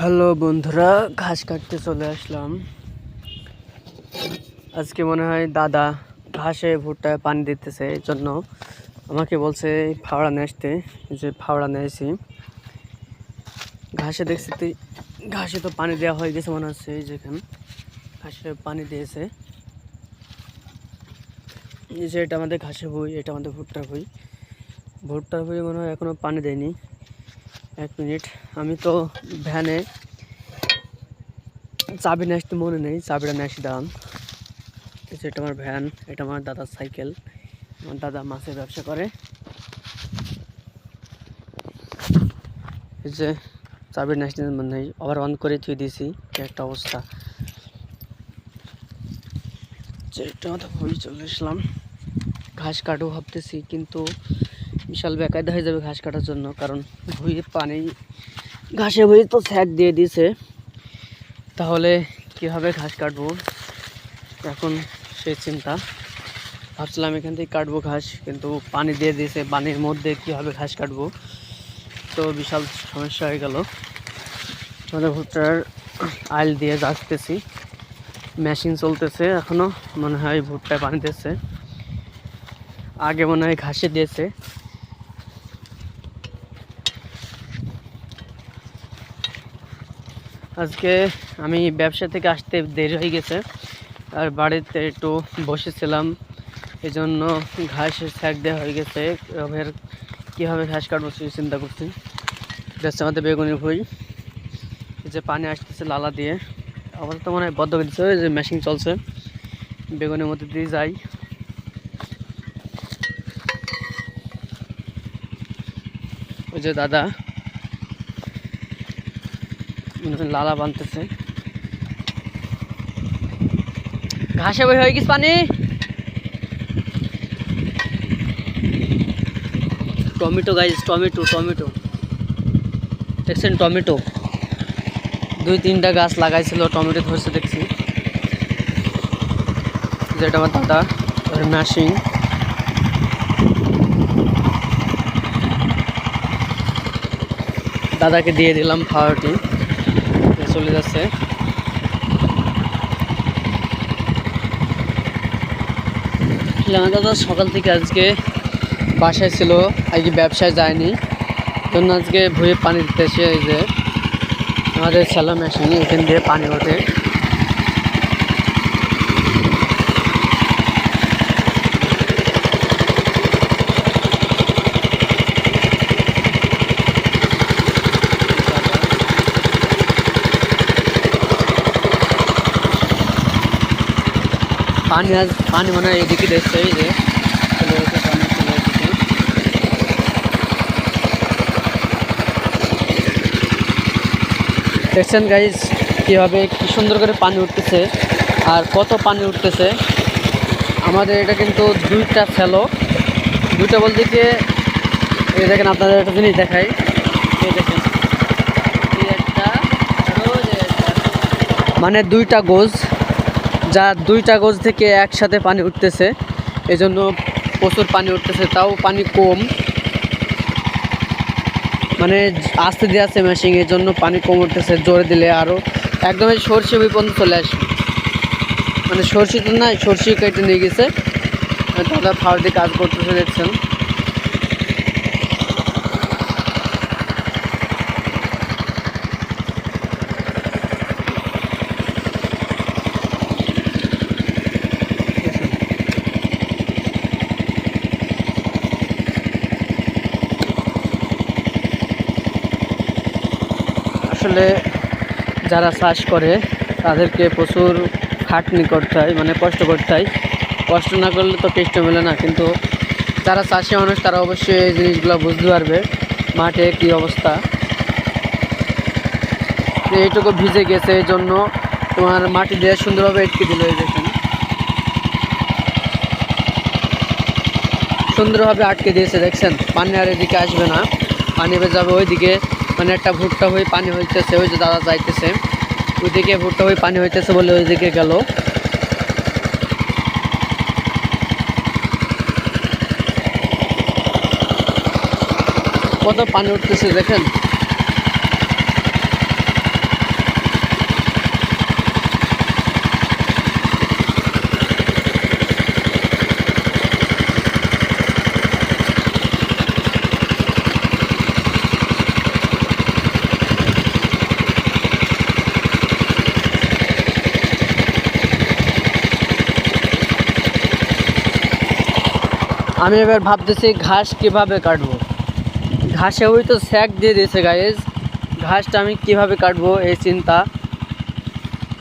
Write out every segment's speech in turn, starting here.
Hello বন্ধুরা, ঘাস কাটতে চলে আসলাম। আজকে মনে হয় দাদা ঘাসে ভুট্টায় পানি দিতেছে, এই জন্য আমাকে বলছে ফাওড়া নিয়ে আসতে যে ফাওড়া নিয়ে নিয়েছি ঘাসে দেখছি তুই ঘাসে তো পানি দেওয়া হয়ে গেছে মনে হচ্ছে, এই যেখানে ঘাসে পানি দিয়েছে। এই যে এটা আমাদের ঘাসে বই এটা আমাদের ভুট্টার বই ভুট্টার বই মনে হয় এখনও পানি দেয়নি। এক মিনিট। আমি তো ভ্যানে চাবি নিয়ে আসতে মনে নেই, চাবিটা নিয়ে আসি, দাঁড়ান। এটা আমার ভ্যান, এটা আমার দাদার সাইকেল। আমার দাদা মাছের ব্যবসা করে। এই যে চাবি নিয়ে আসতে মনে নেই, আবার অন করে থুই দিয়েছি একটা অবস্থা। যে এটা মাথা ভুল চলে আসলাম। ঘাস কাটবো ভাবতেছি, কিন্তু বিশাল বেকায়দা হয়ে যাবে ঘাস কাটার জন্য, কারণ ভুঁয়ে পানি ঘাসে ভুঁয়ে তো স্যাক দিয়ে দিয়েছে। তাহলে কীভাবে ঘাস কাটবো? এখন সেই চিন্তা। ভাবছিলাম এখান থেকে কাটবো ঘাস, কিন্তু পানি দিয়ে দিয়েছে, পানির মধ্যে কীভাবে ঘাস কাটবো? তো বিশাল সমস্যা হয়ে গেল। আমাদের ভুট্টার আইল দিয়ে যাচ্তেছি। মেশিন চলতেছে এখনও মনে হয় ভুট্টায় পানি দিচ্ছে আগে মনে হয় ঘাসে দিয়েছে। আজকে আমি ব্যবসা থেকে আসতে দেরি হয়ে গেছে। আর বাড়িতে একটু বসেছিলাম। এই জন্য ঘাসের স্যাক দেওয়া হয়ে গেছে। এবার কীভাবে ঘাস কাটবো সেই চিন্তা করছি। যাচ্ছে আমাদের বেগুনের ভুই। যে পানি আসতেছে লালা দিয়ে। আবার তো মনে হয় বদ্ধ দিচ্ছে যে মেশিন চলছে। বেগুনের মধ্যে দিয়ে যাই। ওই যে দাদা। হয় লালা বানতেছে। ঘাসে বই হয়ে গেছে পানি। Tomato guys tomato tomato. দেখছেন টমেটো? দুই, তিনটা গাছ লাগাইছিল, টমেটো ধরছে দেখছি। যেটা আমার দাদা মেশিন দাদাকে দিয়ে দিলাম খাওয়াটি চলে যাচ্ছে। দাদা সকাল থেকে আজকে বাসায় ছিল আজকে ব্যবসায় যায়নি। জন্য আজকে ভুয়ে পানি দিতে এসে যে। আমাদের স্যালো মেশিন এখান দিয়ে পানি ওঠে। পানি আজ পানি মনে হয় এদিকে দেখছে এই যে দেখছেন গাইজ কীভাবে কি সুন্দর করে পানি উঠতেছে আর কত পানি উঠতেছে। আমাদের এটা কিন্তু দুইটা ফেলো। দুইটা বলতে কি, এই দেখেন আপনাদের একটা জিনিস দেখাই। এই দেখেন। মানে দুইটা গোজ। যা দুইটা গোজ থেকে একসাথে পানি উঠতেছে। এই জন্য প্রচুর পানি উঠতেছে, তাও পানি কম। মানে আস্তে দিয়ে আছে মেশিন এর জন্য পানি কম উঠতেছে, জোরে দিলে আরও একদমই সর্ষে পর্যন্ত চলে আসবে মানে সর্ষে তো নাই সর্ষে কেটে নিয়ে গেছে। দাদা ফাওয়ার দিয়ে কাজ করতেছে, দেখছেন। আসলে যারা চাষ করে, তাদেরকে প্রচুর খাটনি করতে হয় মানে কষ্ট করতে হয়। কষ্ট না করলে তো কেষ্ট মেলে না, কিন্তু যারা চাষি মানুষ, তারা অবশ্যই এই জিনিসগুলো বুঝতে পারবে, মাঠে কি অবস্থা। এইটুকু ভিজে গেছে, এই জন্য তোমার মাটি দিয়ে সুন্দরভাবে এটকে দিল এই দেখুন। সুন্দরভাবে আটকে দিয়েছে, দেখছেন? পানি আর এদিকে আসবে না। পানি যাবে ওইদিকে। মানে একটা ভুট্টা হয়ে পানি হইতেছে, ওই যে দাদা যাইতেছে। ওইদিকে ভুট্টা হয়ে পানি হইতেছে বলে ওইদিকে গেল। কত পানি উঠতেছে দেখেন? আমি এবার ভাবতেছি ঘাস কীভাবে কাটবো? ঘাসে ওই তো স্যাক দিয়ে দিয়েছে গাইজ ঘাসটা আমি কীভাবে কাটবো, এই চিন্তা।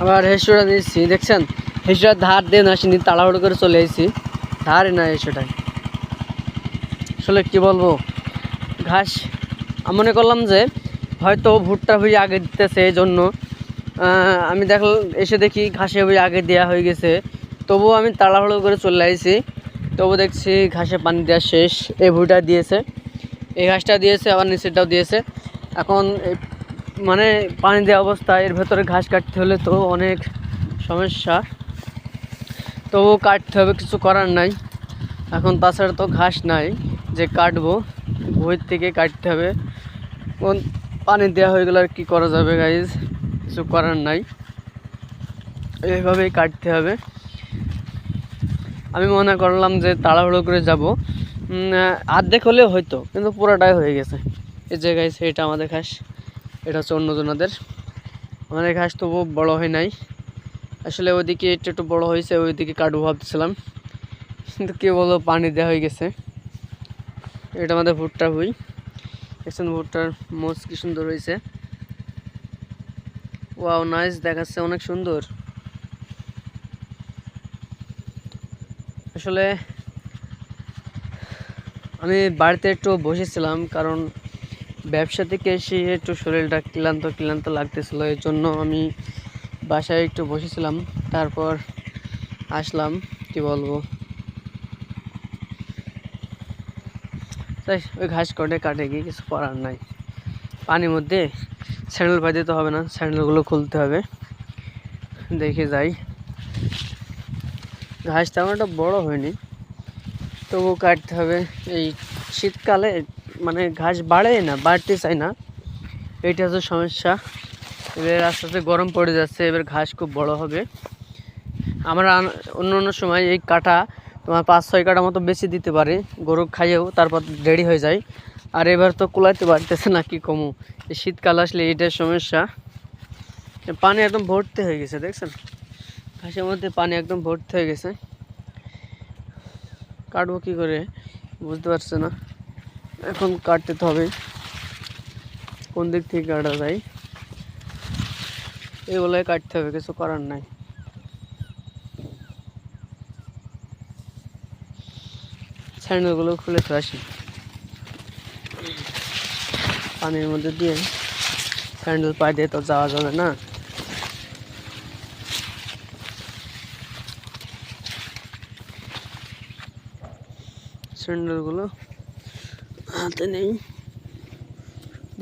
আবার হেসুরা নিয়েছি দেখছেন? হেসুরা ধার দিয়ে না আসিনি, তাড়াহুড়ো করে চলে এসেছি ধারে না হেসুটাই আসলে কি বলব? ঘাস মনে করলাম যে হয়তো ভুট্টা হয়ে আগে দিতেছে এই জন্য আমি দেখলাম, এসে দেখি ঘাসে হয়ে আগে দেওয়া হয়ে গেছে। তবুও আমি তাড়াহুড়ো করে চলে আসছি তবু দেখছি ঘাসে পানি দেওয়া শেষ। এই ভুঁইটা দিয়েছে। এই ঘাসটা দিয়েছে, আবার নিচেরটাও দিয়েছে। এখন মানে পানি দেওয়া অবস্থায় এর ভেতরে ঘাস কাটতে হলে তো অনেক সমস্যা। তবু কাটতে হবে, কিছু করার নাই। এখন তাছাড়া তো ঘাস নাই যে কাটবো বইয়ের থেকে কাটতে হবে। কোন পানি দেওয়া হয়ে গেলে আর কী করা যাবে গাইজ কিছু করার নাই। এইভাবেই কাটতে হবে। আমি মনে করলাম যে তাড়াহুড়ো করে যাব। আর্ধেক হলেও হয়তো, কিন্তু পুরোটাই হয়ে গেছে। এই যে গাইছে এটা আমাদের ঘাস। এটা হচ্ছে অন্যজনাদের আমাদের ঘাস তবু বড় হয় নাই। আসলে ওইদিকে একটু একটু বড় হয়েছে, ওইদিকে কাটবো ভাবছিলাম কিন্তু কে বলো পানি দেওয়া হয়ে গেছে। এটা আমাদের ভুট্টা ভুই। দেখছেন ভুট্টার মোচ কি সুন্দর হয়েছে। ওয়াও নাইস দেখাচ্ছে অনেক সুন্দর। আসলে আমি বাড়িতে একটু বসেছিলাম, কারণ ব্যবসা থেকে এসে একটু শরীরটা ক্লান্ত ক্লান্ত লাগতেছিল, এই জন্য আমি বাসায় একটু বসেছিলাম। তারপর আসলাম, কি বলব? তাই ওই ঘাস কটে, কাটে গিয়ে কিছু করার নাই। পানির মধ্যে স্যান্ডেল পাই দিতে হবে না, স্যান্ডেলগুলো খুলতে হবে। দেখে যাই। ঘাস তেমন একটা বড় হয়নি। তবু কাটতে হবে। এই শীতকালে মানে ঘাস বাড়ে না বাড়তে চায় না। এইটা হচ্ছে সমস্যা। এবার আস্তে আস্তে গরম পড়ে যাচ্ছে, এবার ঘাস খুব বড় হবে। আমরা অন্য অন্য সময় এই কাটা তোমার পাঁচ, ছয় কাটা মতো বেশি দিতে পারে। গরু খাইয়েও তারপর রেডি হয়ে যায়। আর এবার তো কুলাইতে পারতেছে না, কি কমু? শীতকাল আসলে এইটার সমস্যা। পানি একদম ভর্তি হয়ে গেছে, দেখছেন? ঘাসের মধ্যে পানি একদম ভর্তি হয়ে গেছে। কাটবো কী করে, বুঝতে পারছে না। এখন কাটতে তো হবে। কোন দিক থেকে কাটা যায়? এগুলোই কাটতে হবে, কিছু করার নাই। স্যান্ডেলগুলো খুলে তো আসি। পানির মধ্যে দিয়ে স্যান্ডেল পায়ে দিয়ে তো যাওয়া যাবে না। স্যান্ডেলগুলো হাতে নেই।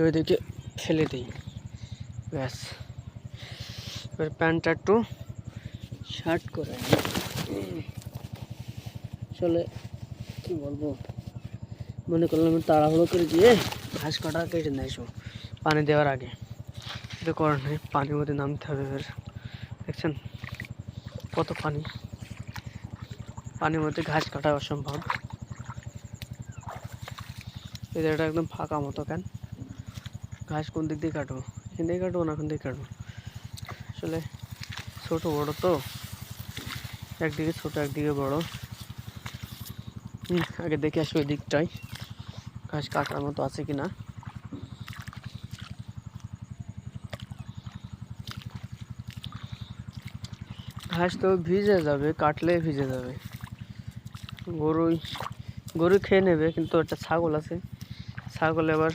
ওইদিকে ফেলে দিই। ব্যাস। এবার প্যান্টটা একটু শার্ট করে। আসলে কি বলব? মনে করলাম তাড়াহুড়ো করে দিয়ে ঘাস কাটা কেটে সব। পানি দেওয়ার আগে। এটা করার নেই। পানির মধ্যে নামতে হবে এবার। দেখছেন? কত পানি? পানির মধ্যে ঘাস কাটা অসম্ভব। এই জায়গাটা একদম ফাঁকা মতো, কেন? ঘাস কোন দিক দিয়ে কাটবো? এখান থেকে কাটবো না ওখান থেকে কাটবো? আসলে ছোট, বড় তো। একদিকে ছোট, একদিকে বড়। আগে দেখে আসি ওই দিকটাই ঘাস কাটার মতো আছে কি না ঘাস তো ভিজে যাবে, কাটলে ভিজে যাবে। গরুই, গরু খেয়ে নেবে, কিন্তু একটা ছাগল আছে। ছাগল আবার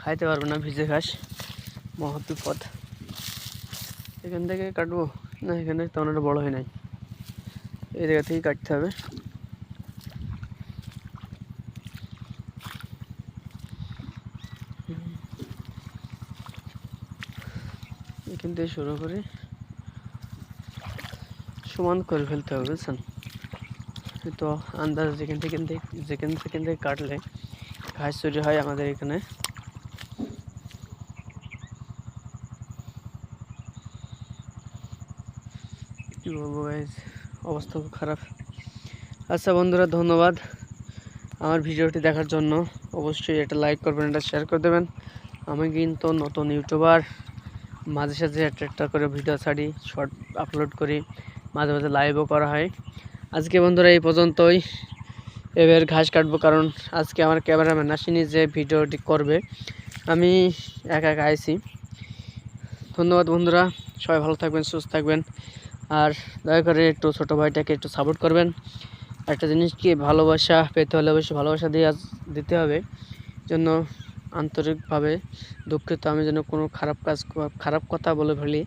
খাইতে পারবে না, ভিজে ঘাস মহা বিপদ। এখান থেকে কাটবো? না, এখানে তেমন একটা বড়ো হয় নাই। এই জায়গা থেকেই কাটতে হবে। এখান থেকে শুরু করে সমান করে ফেলতে হবে, বুঝছেন? তো আন্দাজ যেখান থেকে যেখান সেখান থেকে কাটলে ঘাস চুরি হয় আমাদের এখানে। অবস্থা খুব খারাপ। আচ্ছা বন্ধুরা, ধন্যবাদ আমার ভিডিওটি দেখার জন্য। অবশ্যই এটা লাইক করবেন এটা শেয়ার করে দেবেন। আমি কিন্তু নতুন ইউটিউবার মাঝে সাঝে একটা একটা করে ভিডিও ছাড়ি শর্ট আপলোড করি, মাঝে মাঝে লাইভও করা হয়। আজকে বন্ধুরা এই পর্যন্তই। এবার ঘাস কাটবো, কারণ আজকে আমার ক্যামেরাম্যান আসেনি যে ভিডিওটি করবে, আমি একা একা আইছি। ধন্যবাদ বন্ধুরা, সবাই ভালো থাকবেন, সুস্থ থাকবেন, আর দয়া করে একটু ছোটো ভাইটাকে একটু সাপোর্ট করবেন। একটা জিনিস কি, ভালোবাসা, পেতে হলে অবশ্যই ভালোবাসা দিয়ে দিতে হবে জন্য আন্তরিকভাবে দুঃখিত, আমি যেন কোনো খারাপ কাজ খারাপ কথা বলে ফেলি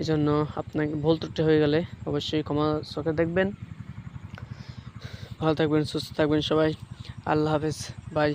এই জন্য আপনাকে ভুল ত্রুটি হয়ে গেলে অবশ্যই ক্ষমা চোখে দেখবেন। ভালো থাকবেন সুস্থ থাকবেন সবাই। আল্লাহ হাফেজ বাই।